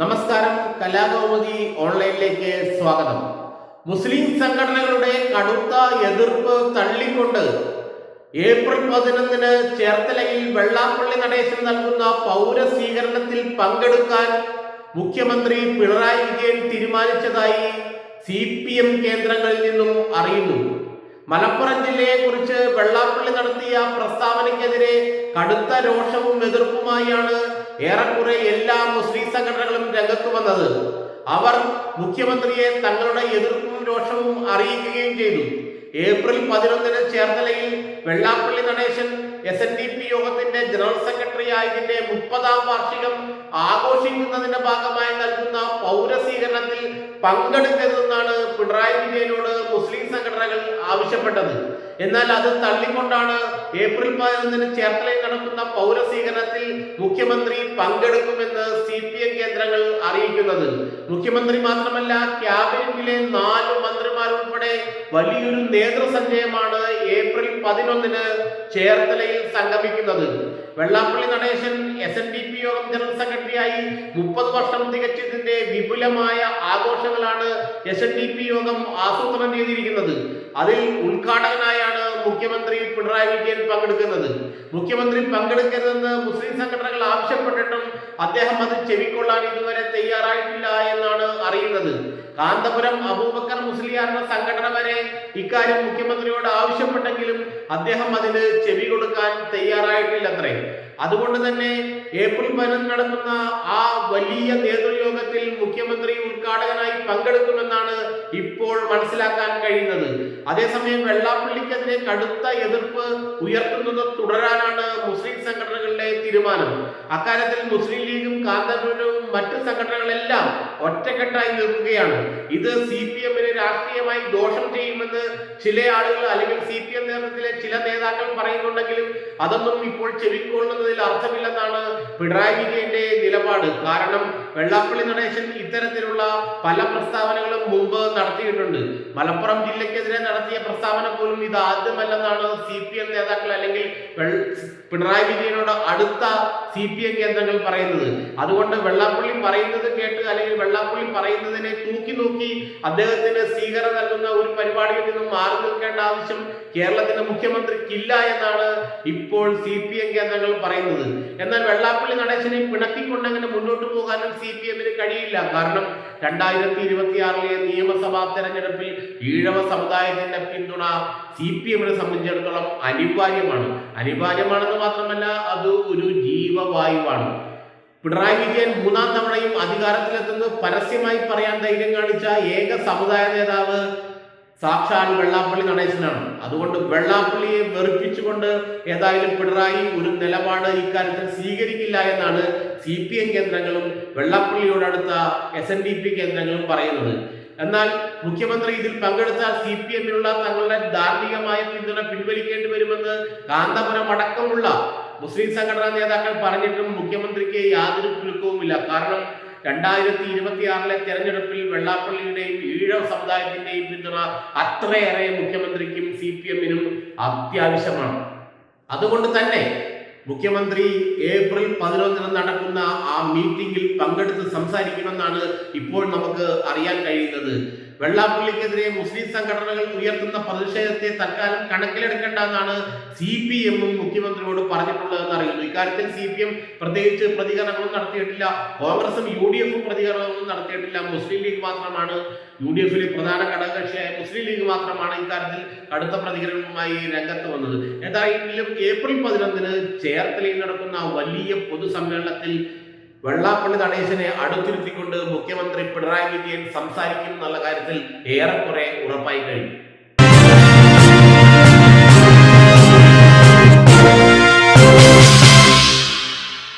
നമസ്കാരം. കലാകൗമുദി ഓൺലൈനിലേക്ക് സ്വാഗതം. മുസ്ലിം സംഘടനകളുടെ കടുത്ത എതിർപ്പ് തള്ളിക്കൊണ്ട് ഏപ്രിൽ പതിനൊന്നിന് ചേർത്തലയിൽ വെള്ളാപ്പള്ളി നടേശൻ നൽകുന്ന പൗര സ്വീകരണത്തിൽ പങ്കെടുക്കാൻ മുഖ്യമന്ത്രി പിണറായി വിജയൻ തീരുമാനിച്ചതായി സി പി എം കേന്ദ്രങ്ങളിൽ നിന്നും അറിയുന്നു. മലപ്പുറം ജില്ലയെ കുറിച്ച് വെള്ളാപ്പള്ളി നടത്തിയ പ്രസ്താവനയ്ക്കെതിരെ കടുത്ത രോഷവും എതിർപ്പുമായാണ് ഏറെക്കുറെ എല്ലാ മുസ്ലിം സംഘടനകളും രംഗത്ത് വന്നത് അവർ മുഖ്യമന്ത്രിയെ തങ്ങളുടെ എതിർപ്പും രോഷവും അറിയിക്കുകയും ചെയ്തു. ഏപ്രിൽ പതിനൊന്നിന് ചേർത്തലയിൽ Vellappally Natesan S N D P യോഗത്തിന്റെ ജനറൽ സെക്രട്ടറി ആയതിന്റെ മുപ്പതാം വാർഷികം ആഘോഷിക്കുന്നതിന്റെ ഭാഗമായി നൽകുന്ന പൗരസ്വീകരണത്തിൽ പങ്കെടുക്കരുതെന്നാണ് പിണറായി വിജയനോട് മുസ്ലിം സംഘടനകൾ ആവശ്യപ്പെട്ടത്. എന്നാൽ അത് തള്ളിക്കൊണ്ടാണ് ഏപ്രിൽ പതിനൊന്നിന് ചേർത്തലയിൽ നടക്കുന്ന പൗരസ്വീകരണത്തിൽ മുഖ്യമന്ത്രി പങ്കെടുക്കുമെന്ന് സി പി എം കേന്ദ്രങ്ങൾ അറിയിക്കുന്നത്. മുഖ്യമന്ത്രി മാത്രമല്ല ക്യാബിനറ്റിലെ നാല് മന്ത്രിമാരുൾപ്പെടെ വലിയൊരു നേതൃസഞ്ചയമാണ് ഏപ്രിൽ പതിനൊന്നിന് ചേർത്തലയിൽ സംഗമിക്കുന്നത്. Vellappally Natesan S N D P Yogam general സെക്രട്ടറിയായി മുപ്പത് വർഷം തികച്ചതിന്റെ വിപുലമായ ആഘോഷങ്ങളാണ് എസ് എൻ ഡി പി യോഗം ആസൂത്രണം ചെയ്തിരിക്കുന്നത്. അതിൽ ഉദ്ഘാടകനായാണ് മുഖ്യമന്ത്രി പിണറായി വിജയൻ പങ്കെടുക്കുന്നത്. മുഖ്യമന്ത്രി പങ്കെടുക്കരുതെന്ന് മുസ്ലിം സംഘടനകൾ ആവശ്യപ്പെട്ടിട്ടും അദ്ദേഹം അത് ചെവിക്കൊള്ളാൻ ഇതുവരെ തയ്യാറായിട്ടില്ല എന്നാണ് അറിയുന്നത്. കാന്തപുരം അബൂബക്കർ മുസ്ലിയാരുടെ സംഘടന വരെ ഇക്കാര്യം മുഖ്യമന്ത്രിയോട് ആവശ്യപ്പെട്ടെങ്കിലും അദ്ദേഹം അതിന് ചെവി കൊടുക്കാൻ തയ്യാറായിട്ടില്ലത്രേ. അതുകൊണ്ട് തന്നെ ഏപ്രിൽ പതിനൊന്ന് നടക്കുന്ന ആ വലിയ നേതൃയോഗത്തിൽ മുഖ്യമന്ത്രി ഉദ്ഘാടകനായി പങ്കെടുക്കുമെന്നാണ് ഇപ്പോൾ മനസ്സിലാക്കാൻ കഴിയുന്നത്. അതേസമയം വെള്ളാപ്പള്ളിക്കെതിരെ കടുത്ത എതിർപ്പ് ഉയർത്തുന്നത് തുടരാനാണ് മുസ്ലിം സംഘടനകളുടെ തീരുമാനം. അക്കാര്യത്തിൽ മുസ്ലിം ലീഗും കാന്തപുരവും മറ്റു സംഘടനകളെല്ലാം ഒറ്റക്കെട്ടായി നിൽക്കുകയാണ്. ഇത് സി പി എമ്മിന് രാഷ്ട്രീയമായി ദോഷം ചെയ്യുമെന്ന് ചില ആളുകൾ അല്ലെങ്കിൽ സി പി എം നേതൃത്വത്തിലെ ചില നേതാക്കൾ പറയുന്നുണ്ടെങ്കിലും അതൊന്നും ഇപ്പോൾ ചെവിക്കൊള്ളുന്നതിൽ അർത്ഥമില്ലെന്നാണ് പിണറായി വിജയന്റെ നിലപാട്. കാരണം വെള്ളാപ്പള്ളി നടേശൻ ഇത്തരത്തിലുള്ള പല പ്രസ്താവനകളും മുമ്പ് നടത്തിയിട്ടുണ്ട്. മലപ്പുറം ജില്ലയ്ക്കെതിരെ നടത്തിയ പ്രസ്താവന പോലും ഇത് ആദ്യമല്ലെന്നാണ് സി പി എം നേതാക്കൾ അല്ലെങ്കിൽ പിണറായി വിജയനോട് അടുത്ത സി പി എം കേന്ദ്രങ്ങൾ പറയുന്നത്. അതുകൊണ്ട് വെള്ളാപ്പള്ളി പറയുന്നത് കേട്ട് അല്ലെങ്കിൽ വെള്ളാപ്പള്ളി പറയുന്നതിനെ തൂക്കി നോക്കി അദ്ദേഹത്തിന് സ്വീകരണം നൽകുന്ന ഒരു പരിപാടിയിൽ നിന്നും മാറി നിൽക്കേണ്ട ആവശ്യം കേരളത്തിന്റെ മുഖ്യമന്ത്രിക്കില്ല എന്നാണ് ഇപ്പോൾ സി പി എം കേന്ദ്രങ്ങൾ പറയുന്നത്. എന്നാൽ വെള്ളാപ്പള്ളി നടേശനെ പിണക്കിക്കൊണ്ടങ്ങനെ മുന്നോട്ട് പോകാനും സി പി എമ്മിന് കഴിയില്ല. കാരണം രണ്ടായിരത്തി ഇരുപത്തി ആറിലെ നിയമസഭാ തെരഞ്ഞെടുപ്പിൽ ഈഴവ സമുദായത്തിന്റെ പിന്തുണ സി പി എമ്മിനെ സംബന്ധിച്ചിടത്തോളം അനിവാര്യമാണ്. അനിവാര്യമാണെന്ന് മാത്രമല്ല അത് ഒരു ജീവവായുവാണ്. പിണറായി വിജയൻ മൂന്നാം തവണയും അധികാരത്തിലെത്തുന്നത് പരസ്യമായി പറയാൻ ധൈര്യം കാണിച്ച ഏക സമുദായ നേതാവ് സാക്ഷാൽ വെള്ളാപ്പള്ളി നടേശനാണ്. അതുകൊണ്ട് വെള്ളാപ്പള്ളിയെ വെറുപ്പിച്ചുകൊണ്ട് ഏതായാലും പിണറായി ഒരു നിലപാട് ഇക്കാര്യത്തിൽ സ്വീകരിക്കില്ല എന്നാണ് സി പി എം കേന്ദ്രങ്ങളും വെള്ളാപ്പള്ളിയോടടുത്ത എസ് എൻ ഡി പി കേന്ദ്രങ്ങളും പറയുന്നത്. എന്നാൽ മുഖ്യമന്ത്രി ഇതിൽ പങ്കെടുത്ത സി പി എമ്മിനുള്ള തങ്ങളുടെ ധാർമ്മികമായ പിന്തുണ പിൻവലിക്കേണ്ടി വരുമെന്ന് കാന്തപുരം അടക്കമുള്ള മുസ്ലിം സംഘടനാ നേതാക്കൾ പറഞ്ഞിട്ടും മുഖ്യമന്ത്രിക്ക് യാതൊരു കുലുക്കവുമില്ല. കാരണം രണ്ടായിരത്തി ഇരുപത്തി ആറിലെ തെരഞ്ഞെടുപ്പിൽ വെള്ളാപ്പള്ളിയുടെയും ഈഴവ സമുദായത്തിന്റെയും പിന്തുണ അത്രയേറെ മുഖ്യമന്ത്രിക്കും സി പി എമ്മിനും അത്യാവശ്യമാണ്. അതുകൊണ്ട് തന്നെ മുഖ്യമന്ത്രി ഏപ്രിൽ പതിനൊന്നിന് നടക്കുന്ന ആ മീറ്റിംഗിൽ പങ്കെടുത്ത് സംസാരിക്കുമെന്നാണ് ഇപ്പോൾ നമുക്ക് അറിയാൻ കഴിയുന്നത്. വെള്ളാപ്പള്ളിക്കെതിരെ മുസ്ലിം സംഘടനകൾ ഉയർത്തുന്ന പ്രതിഷേധത്തെ തൽക്കാലം കണക്കിലെടുക്കേണ്ട എന്നാണ് സി പി എമ്മും മുഖ്യമന്ത്രിയോട് പറഞ്ഞിട്ടുള്ളതെന്ന് അറിയുന്നു. ഇക്കാര്യത്തിൽ സി പി എം പ്രത്യേകിച്ച് പ്രതികരണങ്ങളും നടത്തിയിട്ടില്ല. കോൺഗ്രസും യു ഡി എഫും പ്രതികരണങ്ങളും നടത്തിയിട്ടില്ല. മുസ്ലിം ലീഗ് മാത്രമാണ് യു ഡി എഫിലെ പ്രധാന ഘടകകക്ഷിയായ മുസ്ലിം ലീഗ് മാത്രമാണ് ഇക്കാര്യത്തിൽ കടുത്ത പ്രതികരണവുമായി രംഗത്ത് വന്നത്. ഏതായാലും ഏപ്രിൽ പതിനൊന്നിന് ചേർത്തലയിൽ നടക്കുന്ന വലിയ പൊതുസമ്മേളനത്തിൽ വെള്ളാപ്പള്ളി നടേശനെ അടുത്തിരുത്തിക്കൊണ്ട് മുഖ്യമന്ത്രി പിണറായി വിജയൻ സംസാരിക്കും എന്നുള്ള കാര്യത്തിൽ ഏറെക്കുറെ ഉറപ്പായി കഴിഞ്ഞു.